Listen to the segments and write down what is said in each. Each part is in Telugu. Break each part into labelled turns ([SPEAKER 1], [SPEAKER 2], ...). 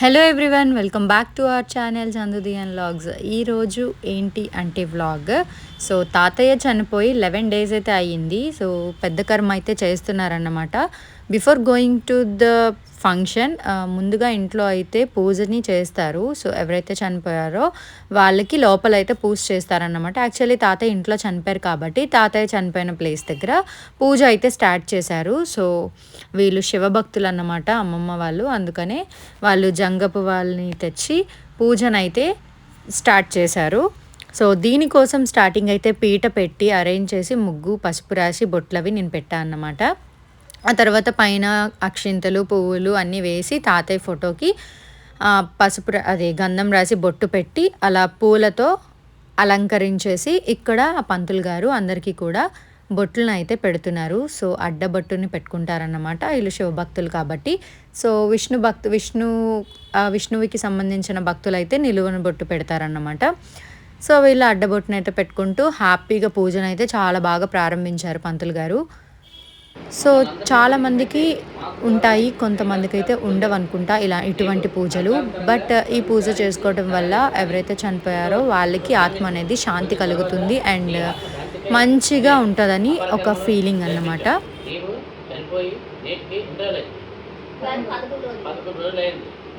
[SPEAKER 1] hello everyone welcome back to our channel చందుదియన్ వ్లాగ్స్ ఈరోజు ఏంటి అంటే వ్లాగ్ సో తాతయ్య చనిపోయి లెవెన్ డేస్ అయితే అయ్యింది సో పెద్ద కర్మ అయితే చేస్తున్నారన్నమాట before going to the function ముందుగా ఇంట్లో అయితే పూజని చేస్తారు సో ఎవరైతే చనిపోయారో వాళ్ళకి లోపల అయితే పూజ చేస్తారన్నమాట యాక్చువల్లీ తాతయ్య ఇంట్లో చనిపోయారు కాబట్టి తాతయ్య చనిపోయిన ప్లేస్ దగ్గర పూజ అయితే స్టార్ట్ చేశారు సో వీళ్ళు శివభక్తులు అన్నమాట అమ్మమ్మ వాళ్ళు అందుకనే వాళ్ళు జంగపు వాళ్ళని తెచ్చి పూజనైతే స్టార్ట్ చేశారు సో దీనికోసం స్టార్టింగ్ అయితే పీట పెట్టి అరేంజ్ చేసి ముగ్గు పసుపు రాసి బొట్లవి నేను పెట్టా అన్నమాట ఆ తర్వాత పైన అక్షింతలు పువ్వులు అన్నీ వేసి తాతయ్య ఫోటోకి పసుపు అదే గంధం రాసి బొట్టు పెట్టి అలా పూలతో అలంకరించేసి ఇక్కడ పంతులు గారు అందరికీ కూడా బొట్లను అయితే పెడుతున్నారు సో అడ్డబొట్టుని పెట్టుకుంటారన్నమాట వీళ్ళు శివభక్తులు కాబట్టి సో విష్ణు భక్తు విష్ణు విష్ణువుకి సంబంధించిన భక్తులు అయితే నిలువను బొట్టు పెడతారన్నమాట సో వీళ్ళు అడ్డబొట్టునైతే పెట్టుకుంటూ హ్యాపీగా పూజనైతే చాలా బాగా ప్రారంభించారు పంతులు గారు సో చాలామందికి ఉంటాయి కొంతమందికి అయితే ఉండవు అనుకుంటా ఇలా ఇటువంటి పూజలు బట్ ఈ పూజ చేసుకోవడం వల్ల ఎవరైతే చనిపోయారో వాళ్ళకి ఆత్మ అనేది శాంతి కలుగుతుంది అండ్ మంచిగా ఉంటుందని ఒక ఫీలింగ్ అన్నమాట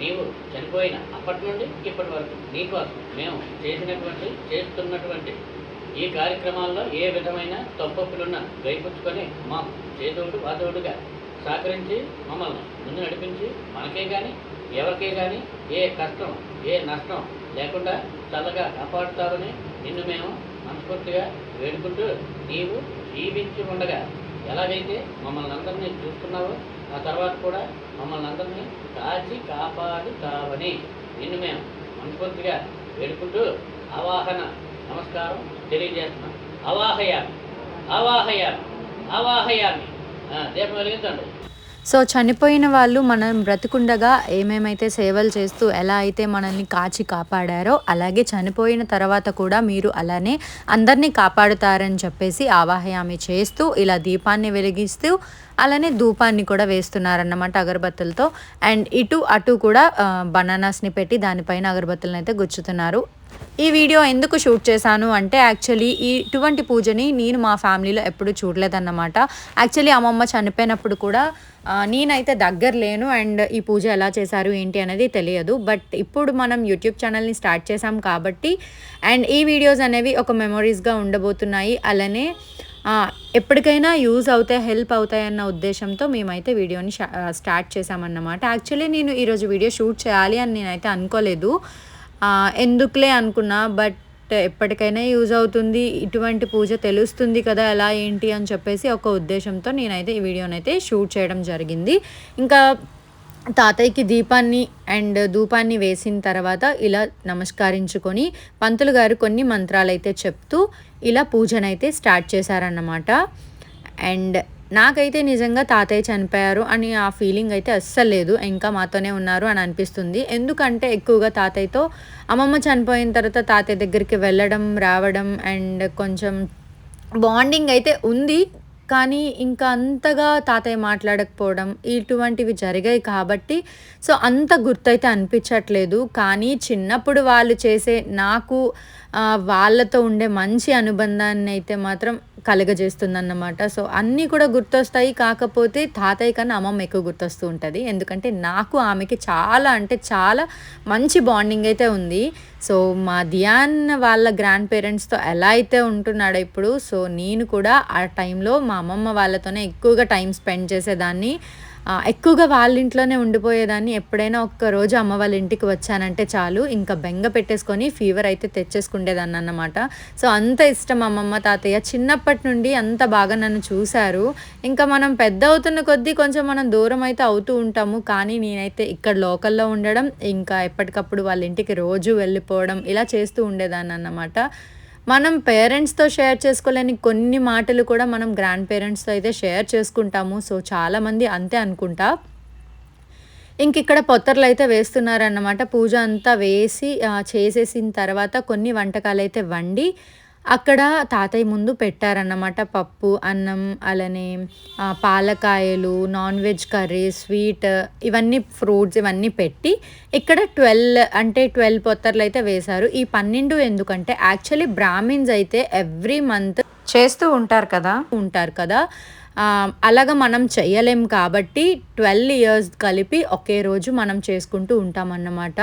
[SPEAKER 1] నీవు చనిపోయిన అప్పటి నుండి ఇప్పటి వరకు నీకోసం మేము చేసినటువంటి చేస్తున్నటువంటి ఈ కార్యక్రమాల్లో ఏ విధమైన తప్పప్పులున్న గైపుచ్చుకొని మా చేదోడు వాదోడుగా సహకరించి మమ్మల్ని ముందు నడిపించి మనకే కానీ ఎవరికే కానీ ఏ కష్టం ఏ నష్టం లేకుండా చల్లగా కాపాడుతారని నిన్ను మేము మనస్ఫూర్తిగా వేడుకుంటూ నీవు జీవించి ఉండగా ఎలాగైతే మమ్మల్ని అందరినీ చూస్తున్నావో ఆ తర్వాత కూడా మమ్మల్ని అందరినీ కాచి కాపాడుతావని నిన్ను మేము మనస్ఫూర్తిగా వేడుకుంటూ ఆవాహన నమస్కారం తెలియజేస్తున్నాం అవాహయామి అవాహయామి అవాహయామి దీపం వెలిగించండి సో చనిపోయిన వాళ్ళు మనం బ్రతికుండగా ఏమేమైతే సేవలు చేస్తూ ఎలా అయితే మనల్ని కాచి కాపాడారో అలాగే చనిపోయిన తర్వాత కూడా మీరు అలానే అందరినీ కాపాడుతారని చెప్పేసి ఆవాహయామి చేస్తూ ఇలా దీపాన్ని వెలిగిస్తూ అలానే ధూపాన్ని కూడా వేస్తున్నారన్నమాట అగరబత్తులతో అండ్ ఇటు అటు కూడా బనానాస్ని పెట్టి దానిపైన అగరబత్తులను అయితే గుచ్చుతున్నారు ఈ వీడియో ఎందుకు షూట్ చేశాను అంటే యాక్చువల్లీ ఈ ఇటువంటి పూజని నేను మా ఫ్యామిలీలో ఎప్పుడు చూడలేదన్నమాట యాక్చువల్లీ అమ్మమ్మ చనిపోయినప్పుడు కూడా నేనైతే దగ్గర లేను అండ్ ఈ పూజ ఎలా చేశారు ఏంటి అనేది తెలియదు బట్ ఇప్పుడు మనం యూట్యూబ్ ఛానల్ని స్టార్ట్ చేసాం కాబట్టి అండ్ ఈ వీడియోస్ అనేవి ఒక మెమొరీస్గా ఉండబోతున్నాయి అలానే ఎప్పటికైనా యూజ్ అవుతాయి హెల్ప్ అవుతాయన్న ఉద్దేశంతో మేమైతే వీడియోని స్టార్ట్ చేశామన్నమాట యాక్చువల్లీ నేను ఈరోజు వీడియో షూట్ చేయాలి అని నేనైతే అనుకోలేదు ఎందుకులే అనుకున్నా బట్ ఎప్పటికైనా యూజ్ అవుతుంది ఇటువంటి పూజ తెలుస్తుంది కదా ఎలా ఏంటి అని చెప్పేసి ఒక ఉద్దేశంతో నేనైతే ఈ వీడియోనైతే షూట్ చేయడం జరిగింది ఇంకా తాతయ్యకి దీపాన్ని అండ్ ధూపాన్ని వేసిన తర్వాత ఇలా నమస్కరించుకొని పంతులు గారు కొన్ని మంత్రాలు అయితే చెప్తూ ఇలా పూజనైతే స్టార్ట్ చేశారన్నమాట అండ్ నాకైతే నిజంగా తాతయ్య చనిపోయారు అని ఆ ఫీలింగ్ అయితే అస్సలు లేదు ఇంకా మాతోనే ఉన్నారు అని అనిపిస్తుంది ఎందుకంటే ఎక్కువగా తాతయ్యతో అమ్మమ్మ చనిపోయిన తర్వాత తాతయ్య దగ్గరికి వెళ్ళడం రావడం అండ్ కొంచెం బాండింగ్ అయితే ఉంది కానీ ఇంకా అంతగా తాతయ్య మాట్లాడకపోవడం ఇటువంటివి జరిగాయి కాబట్టి సో అంత గుర్తైతే అనిపించట్లేదు కానీ చిన్నప్పుడు వాళ్ళు చేసే నాకు వాళ్ళతో ఉండే మంచి అనుబంధాన్ని అయితే మాత్రం కలగజేస్తుందన్నమాట సో అన్నీ కూడా గుర్తొస్తాయి కాకపోతే తాతయ్య కన్నా అమ్మమ్మ ఎక్కువ గుర్తొస్తూ ఉంటుంది ఎందుకంటే నాకు ఆమెకి చాలా అంటే చాలా మంచి బాండింగ్ అయితే ఉంది సో మా ధ్యాన్ వాళ్ళ గ్రాండ్ పేరెంట్స్తో ఎలా అయితే ఉంటున్నాడో ఇప్పుడు సో నేను కూడా ఆ టైంలో మా అమ్మమ్మ వాళ్ళతోనే ఎక్కువగా టైం స్పెండ్ చేసేదాన్ని ఎక్కువగా వాళ్ళ ఇంట్లోనే ఉండిపోయేదాన్ని ఎప్పుడైనా ఒక్కరోజు అమ్మ వాళ్ళ ఇంటికి వచ్చానంటే చాలు ఇంకా బెంగ పెట్టేసుకొని ఫీవర్ అయితే తెచ్చేసుకుండేదాన్ని అన్నమాట సో అంత ఇష్టం అమ్మమ్మ తాతయ్య చిన్నప్పటి నుండి అంత బాగా నన్ను చూశారు ఇంకా మనం పెద్ద అవుతున్న కొద్దీ కొంచెం మనం దూరం అయితే అవుతూ ఉంటాము కానీ నేనైతే ఇక్కడ లోకల్లో ఉండడం ఇంకా ఎప్పటికప్పుడు వాళ్ళ ఇంటికి రోజు వెళ్ళిపోవడం ఇలా చేస్తూ ఉండేదాన్ని అన్నమాట మనం పేరెంట్స్తో షేర్ చేసుకోలేని కొన్ని మాటలు కూడా మనం గ్రాండ్ పేరెంట్స్తో అయితే షేర్ చేసుకుంటాము సో చాలామంది అంతే అనుకుంటా ఇంక ఇక్కడ పొత్తర్లు అయితే వేస్తున్నారన్నమాట పూజ అంతా వేసి చేసేసిన తర్వాత కొన్ని వంటకాలు అయితే వండి అక్కడ తాతయ్య ముందు పెట్టారన్నమాట పప్పు అన్నం అలానే పాలకాయలు నాన్ వెజ్ కర్రీ స్వీట్ ఇవన్నీ ఫ్రూట్స్ ఇవన్నీ పెట్టి ఇక్కడ ట్వెల్వ్ అంటే ట్వెల్వ్ పొత్తర్లు అయితే వేశారు ఈ పన్నెండు ఎందుకంటే యాక్చువల్లీ బ్రాహ్మిన్స్ అయితే ఎవ్రీ మంత్ చేస్తూ ఉంటారు కదా ఉంటారు కదా అలాగ మనం చేయలేం కాబట్టి ట్వెల్వ్ ఇయర్స్ కలిపి ఒకే రోజు మనం చేసుకుంటూ ఉంటామన్నమాట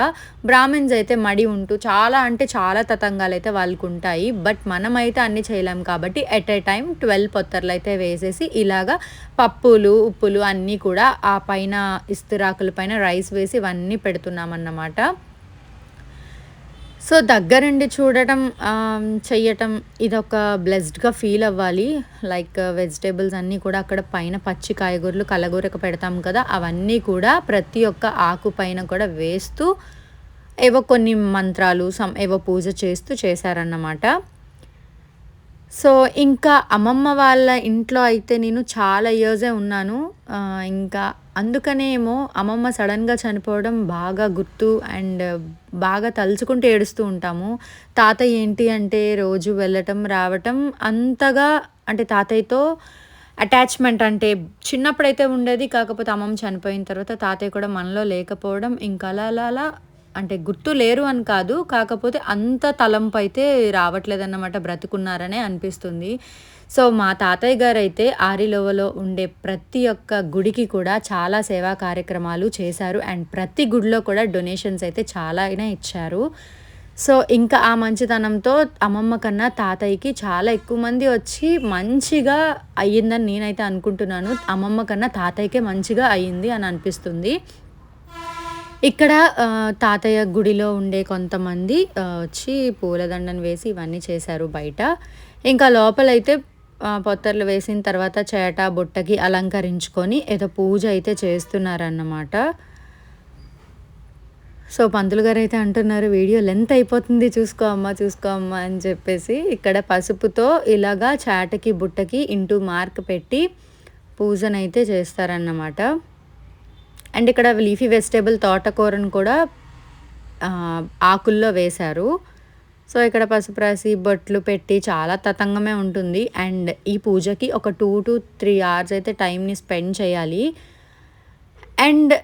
[SPEAKER 1] బ్రాహ్మిన్స్ అయితే మడి ఉంటూ చాలా అంటే చాలా తతంగాలు అయితే వాళ్ళకు ఉంటాయి బట్ మనమైతే అన్ని చేయలేం కాబట్టి ఎట్ ఏ టైం ట్వెల్వ్ పొత్తర్లు అయితే వేసేసి ఇలాగ పప్పులు ఉప్పులు అన్నీ కూడా ఆ పైన ఇస్తిరాకుల పైన రైస్ వేసి ఇవన్నీ పెడుతున్నామన్నమాట సో దగ్గరుండి చూడటం చెయ్యటం ఇదొక బ్లెస్డ్గా ఫీల్ అవ్వాలి లైక్ వెజిటేబుల్స్ uh, అన్నీ కూడా అక్కడ పైన పచ్చి కాయగూరలు కలగూరక పెడతాం కదా అవన్నీ కూడా ప్రతి ఒక్క ఆకు పైన కూడా వేస్తూ ఏవో కొన్ని మంత్రాలు సమ్ ఏవో పూజ చేస్తూ చేశారన్నమాట సో ఇంకా అమ్మమ్మ వాళ్ళ ఇంట్లో అయితే నేను చాలా ఇయర్సే ఉన్నాను ఇంకా అందుకనేమో అమ్మమ్మ సడన్గా చనిపోవడం బాగా గుర్తు అండ్ బాగా తలుచుకుంటూ ఏడుస్తూ ఉంటాము తాత ఏంటి అంటే రోజు వెళ్ళటం రావటం అంతగా అంటే తాతయ్యతో అటాచ్మెంట్ అంటే చిన్నప్పుడైతే ఉండేది కాకపోతే అమ్మమ్మ చనిపోయిన తర్వాత తాతయ్య కూడా మనలో లేకపోవడం ఇంకా అలా అలా అంటే గుర్తు లేరు అని కాదు కాకపోతే అంత తలంపు అయితే రావట్లేదన్నమాట బ్రతుకున్నారనే అనిపిస్తుంది సో మా తాతయ్య గారు అయితే ఆరిలోవలో ఉండే ప్రతి ఒక్క గుడికి కూడా చాలా సేవా కార్యక్రమాలు చేశారు అండ్ ప్రతి గుడిలో కూడా డొనేషన్స్ అయితే చాలానే ఇచ్చారు సో ఇంకా ఆ మంచితనంతో అమ్మమ్మ కన్నా తాతయ్యకి చాలా ఎక్కువ మంది వచ్చి మంచిగా అయ్యిందని నేనైతే అనుకుంటున్నాను అమ్మమ్మ కన్నా తాతయ్యకే మంచిగా అయ్యింది అని అనిపిస్తుంది ఇక్కడ తాతయ్య గుడిలో ఉండే కొంతమంది వచ్చి పూలదండను వేసి ఇవన్నీ చేశారు బయట ఇంకా లోపలైతే పొత్తర్లు వేసిన తర్వాత చేట బుట్టకి అలంకరించుకొని ఏదో పూజ అయితే చేస్తున్నారన్నమాట సో పంతులు గారు అయితే అంటున్నారు వీడియో లెంత్ అయిపోతుంది చూసుకో అమ్మ చూసుకో అమ్మ అని చెప్పేసి ఇక్కడ పసుపుతో ఇలాగా చాటకి బుట్టకి ఇంటూ మార్క్ పెట్టి పూజనైతే చేస్తారన్నమాట అండ్ ఇక్కడ లీఫీ వెజిటేబుల్ తోటకూరను కూడా ఆకుల్లో వేశారు సో ఇక్కడ పసుపు రాసి బొట్లు పెట్టి చాలా తతంగమే ఉంటుంది అండ్ ఈ పూజకి ఒక టూ టు త్రీ అవర్స్ అయితే టైంని స్పెండ్ చేయాలి అండ్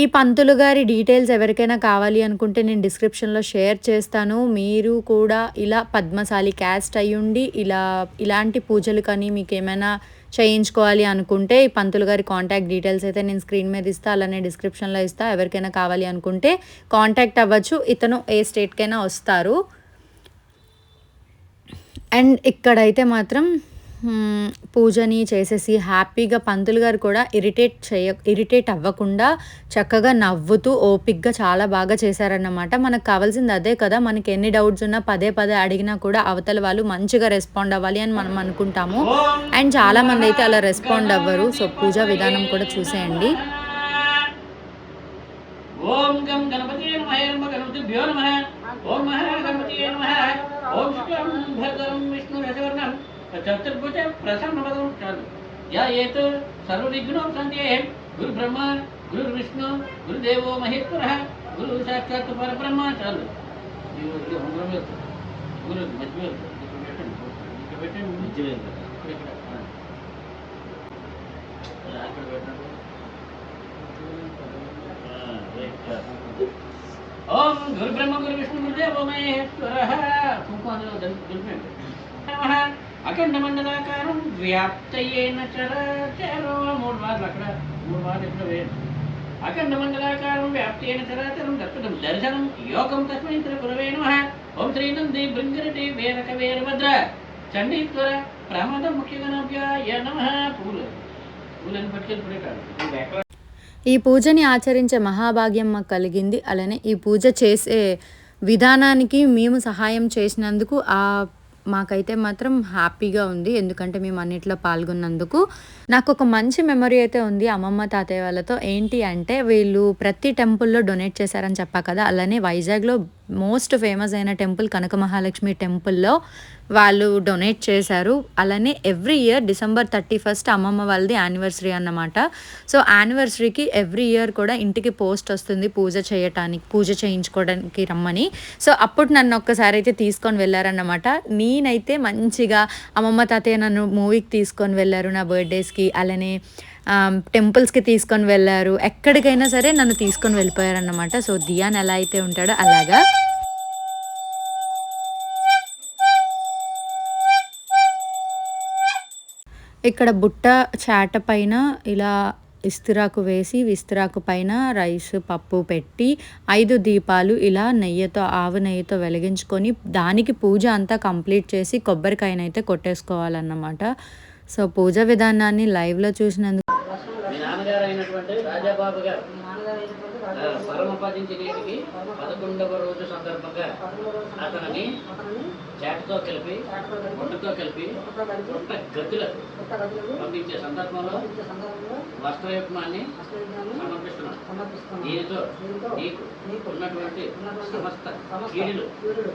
[SPEAKER 1] ఈ పంతులు గారి డీటెయిల్స్ ఎవరికైనా కావాలి అనుకుంటే నేను డిస్క్రిప్షన్లో షేర్ చేస్తాను మీరు కూడా ఇలా పద్మశాలి క్యాస్ట్ అయ్యుండి ఇలా ఇలాంటి పూజలు కానీ మీకు ఏమైనా చేయించుకోవాలి అనుకుంటే ఈ పంతులు గారి కాంటాక్ట్ డీటెయిల్స్ అయితే నేను స్క్రీన్ మీద ఇస్తా అలానే డిస్క్రిప్షన్లో ఇస్తా ఎవరికైనా కావాలి అనుకుంటే కాంటాక్ట్ అవ్వచ్చు ఇతను ఏ స్టేట్కైనా వస్తారు అండ్ ఇక్కడైతే మాత్రం పూజని చేసేసి హ్యాపీగా పంతులు గారు కూడా ఇరిటేట్ చేయ ఇరిటేట్ అవ్వకుండా చక్కగా నవ్వుతూ ఓపిక్గా చాలా బాగా చేశారన్నమాట మనకు కావాల్సింది అదే కదా మనకి ఎన్ని డౌట్స్ ఉన్నా పదే పదే అడిగినా కూడా అవతల వాళ్ళు మంచిగా రెస్పాండ్ అవ్వాలి అని మనం అనుకుంటాము అండ్ చాలామంది అయితే అలా రెస్పాండ్ అవ్వరు సో పూజ విధానం కూడా చూసేయండి ఓం గణపతి విష్ణు రజవర్ణం चतुर्भुज प्रसन्नपदं चालु या एत सर्वविघ्नो सन्ति एहं गुरुब्रह्मा गुरुर्विष्णु गुरुदेव महेश्वर गुरु साक्षात् परब्रह्म गुरु గురు మధ్య ఇక్కడ పెట్టండి మధ్య అఖండ మండలాకారం వ్యాప్తయేన చరాచరం మూడు మార్లు అక్కడ మూడు మార్లు ఎక్కడ వేరు వ్యాప్తి అయిన చరాచరం దర్శనం దర్శనం యోగం తస్మై త్రిపురవే నమ ఓం శ్రీ నంది భృంగరటి వేరక వేరభద్ర చండీశ్వర ప్రమాద ముఖ్యగణాభ్యాయ నమ పూలు పూలను పట్టుకెళ్ళిపోయేటాడు ఈ పూజని ఆచరించే మహాభాగ్యం మాకు కలిగింది అలానే ఈ పూజ చేసే విధానానికి మేము సహాయం చేసినందుకు ఆ మాకైతే మాత్రం హ్యాపీగా ఉంది ఎందుకంటే మేము అన్నిట్లో పాల్గొన్నందుకు నాకు ఒక మంచి మెమరీ అయితే ఉంది అమ్మమ్మ తాతయ్య వాళ్ళతో ఏంటి అంటే వీళ్ళు ప్రతి టెంపుల్లో డొనేట్ చేశారని చెప్పా కదా అలానే వైజాగ్లో మోస్ట్ ఫేమస్ అయిన టెంపుల్ కనక మహాలక్ష్మి టెంపుల్లో వాళ్ళు డొనేట్ చేశారు అలానే every year December thirty first అమ్మమ్మ వాళ్ళది యానివర్సరీ అన్నమాట సో యానివర్సరీకి ఎవ్రీ ఇయర్ కూడా ఇంటికి పోస్ట్ వస్తుంది పూజ చేయటానికి పూజ చేయించుకోవడానికి రమ్మని సో అప్పుడు నన్ను ఒక్కసారి అయితే తీసుకొని వెళ్ళారన్నమాట నేనైతే మంచిగా అమ్మమ్మ తాతయ్య నన్ను మూవీకి తీసుకొని వెళ్ళారు నా బర్త్డేస్కి అలానే టెంపుల్స్కి తీసుకొని వెళ్ళారు ఎక్కడికైనా సరే నన్ను తీసుకొని వెళ్ళిపోయారన్నమాట సో దియాన్ ఎలా అయితే ఉంటాడో అలాగా ఇక్కడ బుట్ట చాట పైన ఇలా ఇస్తిరాకు వేసి విస్తరాకు పైన రైస్ పప్పు పెట్టి ఐదు దీపాలు ఇలా నెయ్యితో ఆవు నెయ్యితో వెలిగించుకొని దానికి పూజ అంతా కంప్లీట్ చేసి కొబ్బరికాయనైతే కొట్టేసుకోవాలన్నమాట సో పూజ విధానాన్ని లైవ్లో చూసినందుకు పరమపదించి పదకొండవ రోజు సందర్భంగా అతనిని చాటుతో కలిపి గుడ్డతో కలిపి గుట్ట గతులకు పంపించే సందర్భంలో వస్త్రయుగ్మాన్ని సమర్పిస్తున్నాను దీనితో నీకు ఉన్నటువంటి సమస్త కీడులు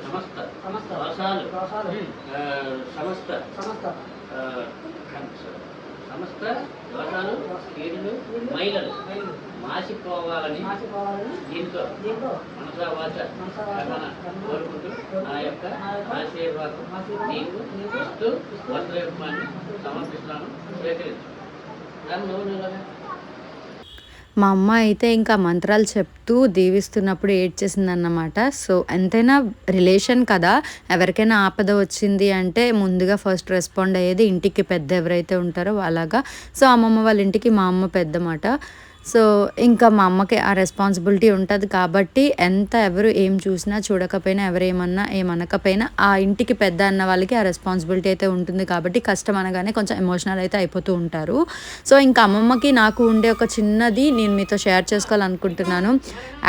[SPEAKER 1] సమస్త దోషాలు సమస్త సమస్త దోషాలు కీడులు మైలలు మాసిపోవాలని మా అమ్మ అయితే ఇంకా మంత్రాలు చెప్తూ దీవిస్తున్నప్పుడు అన్నమాట సో ఎంతైనా రిలేషన్ కదా ఎవరికైనా ఆపద వచ్చింది అంటే ముందుగా ఫస్ట్ రెస్పాండ్ అయ్యేది ఇంటికి పెద్ద ఎవరైతే ఉంటారో అలాగా సో అమ్మమ్మ వాళ్ళ ఇంటికి మా అమ్మ పెద్దమాట సో ఇంకా మా అమ్మకి ఆ రెస్పాన్సిబిలిటీ ఉంటుంది కాబట్టి ఎంత ఎవరు ఏం చూసినా చూడకపోయినా ఎవరేమన్నా ఏమనకపోయినా ఆ ఇంటికి పెద్ద అన్న వాళ్ళకి ఆ రెస్పాన్సిబిలిటీ అయితే ఉంటుంది కాబట్టి కష్టం అనగానే కొంచెం ఎమోషనల్ అయితే అయిపోతూ ఉంటారు సో ఇంకా అమ్మమ్మకి నాకు ఉండే ఒక చిన్నది నేను మీతో షేర్ చేసుకోవాలనుకుంటున్నాను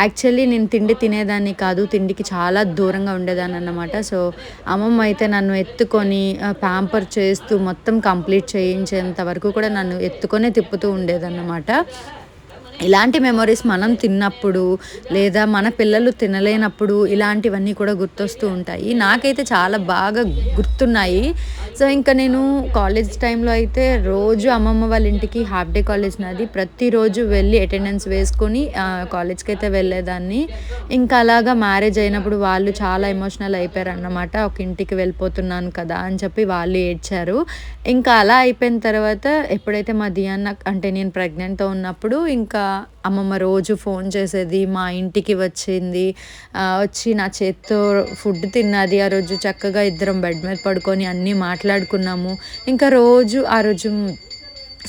[SPEAKER 1] యాక్చువల్లీ నేను తిండి తినేదాన్ని కాదు తిండికి చాలా దూరంగా ఉండేదాన్ని అన్నమాట సో అమ్మమ్మ అయితే నన్ను ఎత్తుకొని ప్యాంపర్ చేస్తూ మొత్తం కంప్లీట్ చేయించేంత వరకు కూడా నన్ను ఎత్తుకొనే తిప్పుతూ ఉండేదన్నమాట ఇలాంటి మెమొరీస్ మనం తిన్నప్పుడు లేదా మన పిల్లలు తినలేనప్పుడు ఇలాంటివన్నీ కూడా గుర్తొస్తూ ఉంటాయి నాకైతే చాలా బాగా గుర్తున్నాయి సో ఇంకా నేను కాలేజ్ టైంలో అయితే రోజు అమ్మమ్మ వాళ్ళ ఇంటికి హాఫ్ డే కాలేజ్ నాది ప్రతిరోజు వెళ్ళి అటెండెన్స్ వేసుకొని కాలేజ్కి అయితే వెళ్ళేదాన్ని ఇంకా అలాగా మ్యారేజ్ అయినప్పుడు వాళ్ళు చాలా ఎమోషనల్ అయిపోయారు అన్నమాట ఒక ఇంటికి వెళ్ళిపోతున్నాను కదా అని చెప్పి వాళ్ళు ఏడ్చారు ఇంకా అలా అయిపోయిన తర్వాత ఎప్పుడైతే మా దియాన్న అంటే నేను ప్రెగ్నెంట్తో ఉన్నప్పుడు ఇంకా అమ్మమ్మ రోజు ఫోన్ చేసేది మా ఇంటికి వచ్చింది వచ్చి నా చేత్తో ఫుడ్ తిన్నది ఆ రోజు చక్కగా ఇద్దరం బెడ్ మీద పడుకొని అన్నీ మాట్లాడుకున్నాము ఇంకా రోజు ఆ రోజు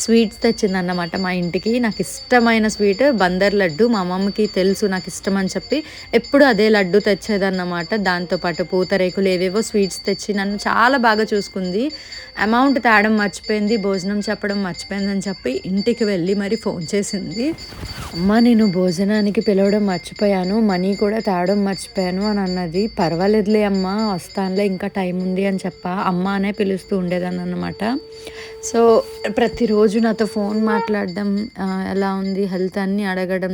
[SPEAKER 1] స్వీట్స్ తెచ్చిందన్నమాట మా ఇంటికి నాకు ఇష్టమైన స్వీట్ బందర్ లడ్డు మా అమ్మమ్మకి తెలుసు నాకు ఇష్టం అని చెప్పి ఎప్పుడు అదే లడ్డు తెచ్చేదన్నమాట దాంతోపాటు పూతరేకులు ఏవేవో స్వీట్స్ తెచ్చి నన్ను చాలా బాగా చూసుకుంది అమౌంట్ తేడం మర్చిపోయింది భోజనం చెప్పడం మర్చిపోయిందని చెప్పి ఇంటికి వెళ్ళి మరి ఫోన్ చేసింది అమ్మ నేను భోజనానికి పిలవడం మర్చిపోయాను మనీ కూడా తేవడం మర్చిపోయాను అని అన్నది పర్వాలేదులే అమ్మ వస్తానులే ఇంకా టైం ఉంది అని చెప్ప అమ్మ అనే పిలుస్తూ ఉండేదాన్ని అనమాట సో ప్రతిరోజు నాతో ఫోన్ మాట్లాడడం ఎలా ఉంది హెల్త్ అన్నీ అడగడం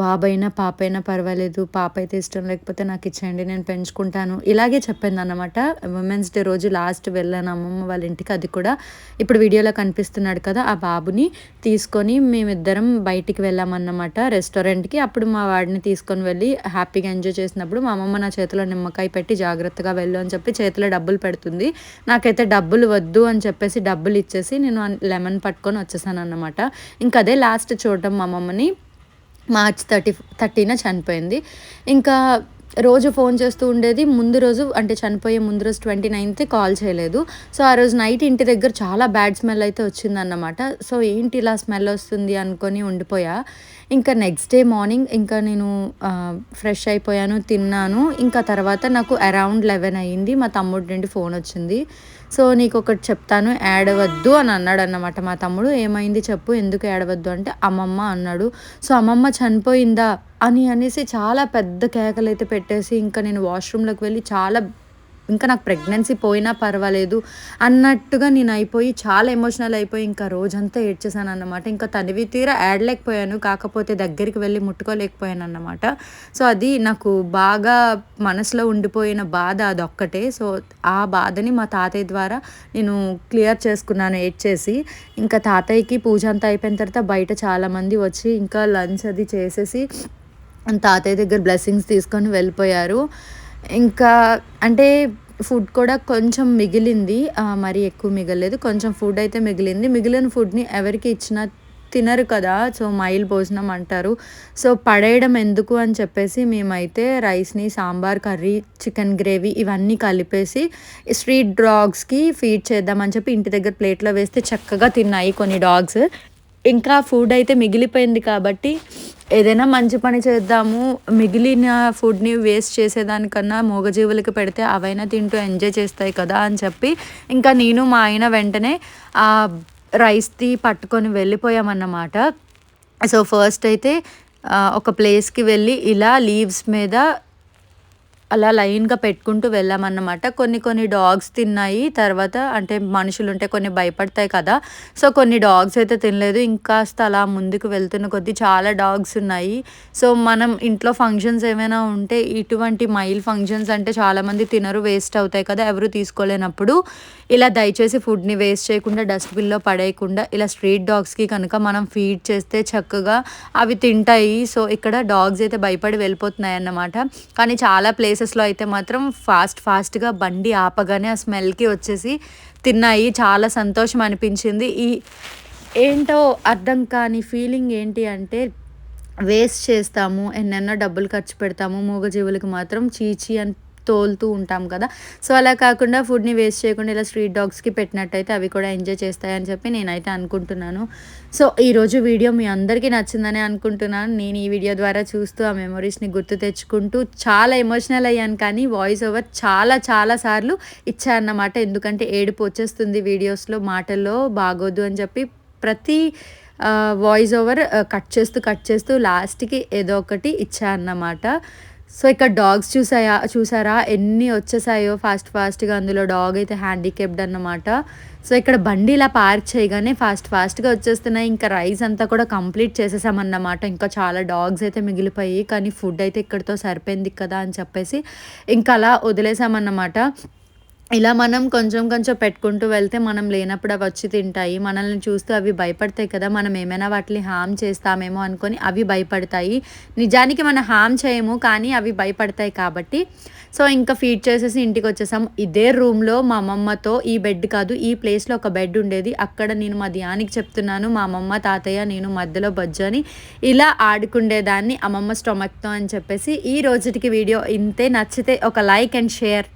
[SPEAKER 1] బాబైనా పాపైనా పర్వాలేదు పాప అయితే ఇష్టం లేకపోతే నాకు ఇచ్చేయండి నేను పెంచుకుంటాను ఇలాగే చెప్పింది అనమాట ఉమెన్స్ డే రోజు లాస్ట్ వెళ్ళాను అమ్మమ్మ వాళ్ళ ఇంటికి అది కూడా ఇప్పుడు వీడియోలో కనిపిస్తున్నాడు కదా ఆ బాబుని తీసుకొని మేమిద్దరం బయటికి వెళ్ళామన్నమాట రెస్టారెంట్కి అప్పుడు మా వాడిని తీసుకొని వెళ్ళి హ్యాపీగా ఎంజాయ్ చేసినప్పుడు మా అమ్మమ్మ నా చేతిలో నిమ్మకాయ పెట్టి జాగ్రత్తగా వెళ్ళు అని చెప్పి చేతిలో డబ్బులు పెడుతుంది నాకైతే డబ్బులు వద్దు అని చెప్పేసి డబ్బులు ఇచ్చేసి వచ్చేసి నేను లెమన్ పట్టుకొని వచ్చేసాను అనమాట ఇంకా అదే లాస్ట్ చూడటం మా మమ్మని మార్చ్ థర్టీ థర్టీన చనిపోయింది ఇంకా రోజు ఫోన్ చేస్తూ ఉండేది ముందు రోజు అంటే చనిపోయే ముందు రోజు ట్వంటీ నైన్త్ కాల్ చేయలేదు సో ఆ రోజు నైట్ ఇంటి దగ్గర చాలా బ్యాడ్ స్మెల్ అయితే వచ్చిందన్నమాట సో ఏంటి ఇలా స్మెల్ వస్తుంది అనుకొని ఉండిపోయా ఇంకా నెక్స్ట్ డే మార్నింగ్ ఇంకా నేను ఫ్రెష్ అయిపోయాను తిన్నాను ఇంకా తర్వాత నాకు అరౌండ్ లెవెన్ అయ్యింది మా తమ్ముడి నుండి ఫోన్ వచ్చింది సో నీకు ఒకటి చెప్తాను ఏడవద్దు అని అన్నాడు అన్నమాట మా తమ్ముడు ఏమైంది చెప్పు ఎందుకు ఏడవద్దు అంటే అమ్మమ్మ అన్నాడు సో అమ్మమ్మ చనిపోయిందా అని అనేసి చాలా పెద్ద కేకలు అయితే పెట్టేసి ఇంకా నేను వాష్రూమ్లోకి వెళ్ళి చాలా ఇంకా నాకు ప్రెగ్నెన్సీ పోయినా పర్వాలేదు అన్నట్టుగా నేను అయిపోయి చాలా ఎమోషనల్ అయిపోయి ఇంకా రోజంతా ఏడ్చేసాను అన్నమాట ఇంకా తనివి తీరా ఆడలేకపోయాను కాకపోతే దగ్గరికి వెళ్ళి ముట్టుకోలేకపోయాను అనమాట సో అది నాకు బాగా మనసులో ఉండిపోయిన బాధ అదొక్కటే సో ఆ బాధని మా తాతయ్య ద్వారా నేను క్లియర్ చేసుకున్నాను ఏడ్చేసి ఇంకా తాతయ్యకి పూజ అంతా అయిపోయిన తర్వాత బయట చాలామంది వచ్చి ఇంకా లంచ్ అది చేసేసి తాతయ్య దగ్గర బ్లెస్సింగ్స్ తీసుకొని వెళ్ళిపోయారు ఇంకా అంటే ఫుడ్ కూడా కొంచెం మిగిలింది మరి ఎక్కువ మిగలలేదు కొంచెం ఫుడ్ అయితే మిగిలింది మిగిలిన ఫుడ్ని ఎవరికి ఇచ్చినా తినరు కదా సో మైల్ భోజనం అంటారు సో పడేయడం ఎందుకు అని చెప్పేసి మేమైతే రైస్ని సాంబార్ కర్రీ చికెన్ గ్రేవీ ఇవన్నీ కలిపేసి స్ట్రీట్ డాగ్స్కి ఫీడ్ చేద్దామని చెప్పి ఇంటి దగ్గర ప్లేట్లో వేస్తే చక్కగా తిన్నాయి కొన్ని డాగ్స్ ఇంకా ఫుడ్ అయితే మిగిలిపోయింది కాబట్టి ఏదైనా మంచి పని చేద్దాము మిగిలిన ఫుడ్ని వేస్ట్ చేసేదానికన్నా మూగజీవులకి పెడితే అవైనా తింటూ ఎంజాయ్ చేస్తాయి కదా అని చెప్పి ఇంకా నేను మా ఆయన వెంటనే ఆ రైస్ది పట్టుకొని వెళ్ళిపోయామన్నమాట సో ఫస్ట్ అయితే ఒక ప్లేస్కి వెళ్ళి ఇలా లీవ్స్ మీద అలా లైన్గా పెట్టుకుంటూ వెళ్ళామన్నమాట కొన్ని కొన్ని డాగ్స్ తిన్నాయి తర్వాత అంటే మనుషులు ఉంటే కొన్ని భయపడతాయి కదా సో కొన్ని డాగ్స్ అయితే తినలేదు ఇంకాస్త అలా ముందుకు వెళ్తున్న కొద్దీ చాలా డాగ్స్ ఉన్నాయి సో మనం ఇంట్లో ఫంక్షన్స్ ఏమైనా ఉంటే ఇటువంటి మైల్ ఫంక్షన్స్ అంటే చాలామంది తినరు వేస్ట్ అవుతాయి కదా ఎవరు తీసుకోలేనప్పుడు ఇలా దయచేసి ఫుడ్ని వేస్ట్ చేయకుండా డస్ట్బిన్లో పడేయకుండా ఇలా స్ట్రీట్ డాగ్స్కి కనుక మనం ఫీడ్ చేస్తే చక్కగా అవి తింటాయి సో ఇక్కడ డాగ్స్ అయితే భయపడి వెళ్ళిపోతున్నాయి అన్నమాట కానీ చాలా ప్లేస్ ప్లేసెస్లో అయితే మాత్రం ఫాస్ట్ ఫాస్ట్గా బండి ఆపగానే ఆ స్మెల్కి వచ్చేసి తిన్నాయి చాలా సంతోషం అనిపించింది ఈ ఏంటో అర్థం కాని ఫీలింగ్ ఏంటి అంటే వేస్ట్ చేస్తాము ఎన్నెన్నో డబ్బులు ఖర్చు పెడతాము మూగజీవులకు మాత్రం చీచి అని తోలుతూ ఉంటాం కదా సో అలా కాకుండా ఫుడ్ని వేస్ట్ చేయకుండా ఇలా స్ట్రీట్ డాగ్స్కి పెట్టినట్టయితే అవి కూడా ఎంజాయ్ చేస్తాయని చెప్పి నేనైతే అనుకుంటున్నాను సో ఈరోజు వీడియో మీ అందరికీ నచ్చిందని అనుకుంటున్నాను నేను ఈ వీడియో ద్వారా చూస్తూ ఆ మెమొరీస్ని గుర్తు తెచ్చుకుంటూ చాలా ఎమోషనల్ అయ్యాను కానీ వాయిస్ ఓవర్ చాలా చాలా సార్లు అన్నమాట ఎందుకంటే ఏడుపు వచ్చేస్తుంది వీడియోస్లో మాటల్లో బాగోదు అని చెప్పి ప్రతి వాయిస్ ఓవర్ కట్ చేస్తూ కట్ చేస్తూ లాస్ట్కి ఏదో ఒకటి ఇచ్చా అన్నమాట సో ఇక్కడ డాగ్స్ చూసాయా చూసారా ఎన్ని వచ్చేసాయో ఫాస్ట్ ఫాస్ట్గా అందులో డాగ్ అయితే హ్యాండిక్యాప్డ్ అన్నమాట సో ఇక్కడ బండి ఇలా పార్క్ చేయగానే ఫాస్ట్ ఫాస్ట్గా వచ్చేస్తున్నాయి ఇంకా రైస్ అంతా కూడా కంప్లీట్ చేసేసామన్నమాట ఇంకా చాలా డాగ్స్ అయితే మిగిలిపోయి కానీ ఫుడ్ అయితే ఇక్కడితో సరిపోయింది కదా అని చెప్పేసి ఇంకా అలా వదిలేసామన్నమాట ఇలా మనం కొంచెం కొంచెం పెట్టుకుంటూ వెళ్తే మనం లేనప్పుడు అవి వచ్చి తింటాయి మనల్ని చూస్తూ అవి భయపడతాయి కదా మనం ఏమైనా వాటిని హామ్ చేస్తామేమో అనుకొని అవి భయపడతాయి నిజానికి మనం హామ్ చేయము కానీ అవి భయపడతాయి కాబట్టి సో ఇంకా ఫీడ్ చేసేసి ఇంటికి వచ్చేసాం ఇదే రూమ్లో మా అమ్మమ్మతో ఈ బెడ్ కాదు ఈ ప్లేస్లో ఒక బెడ్ ఉండేది అక్కడ నేను మా ధ్యానికి చెప్తున్నాను మా అమ్మమ్మ తాతయ్య నేను మధ్యలో బజ్జని ఇలా ఆడుకుండేదాన్ని అమ్మమ్మ స్టొమక్తో అని చెప్పేసి ఈ రోజుటికి వీడియో ఇంతే నచ్చితే ఒక లైక్ అండ్ షేర్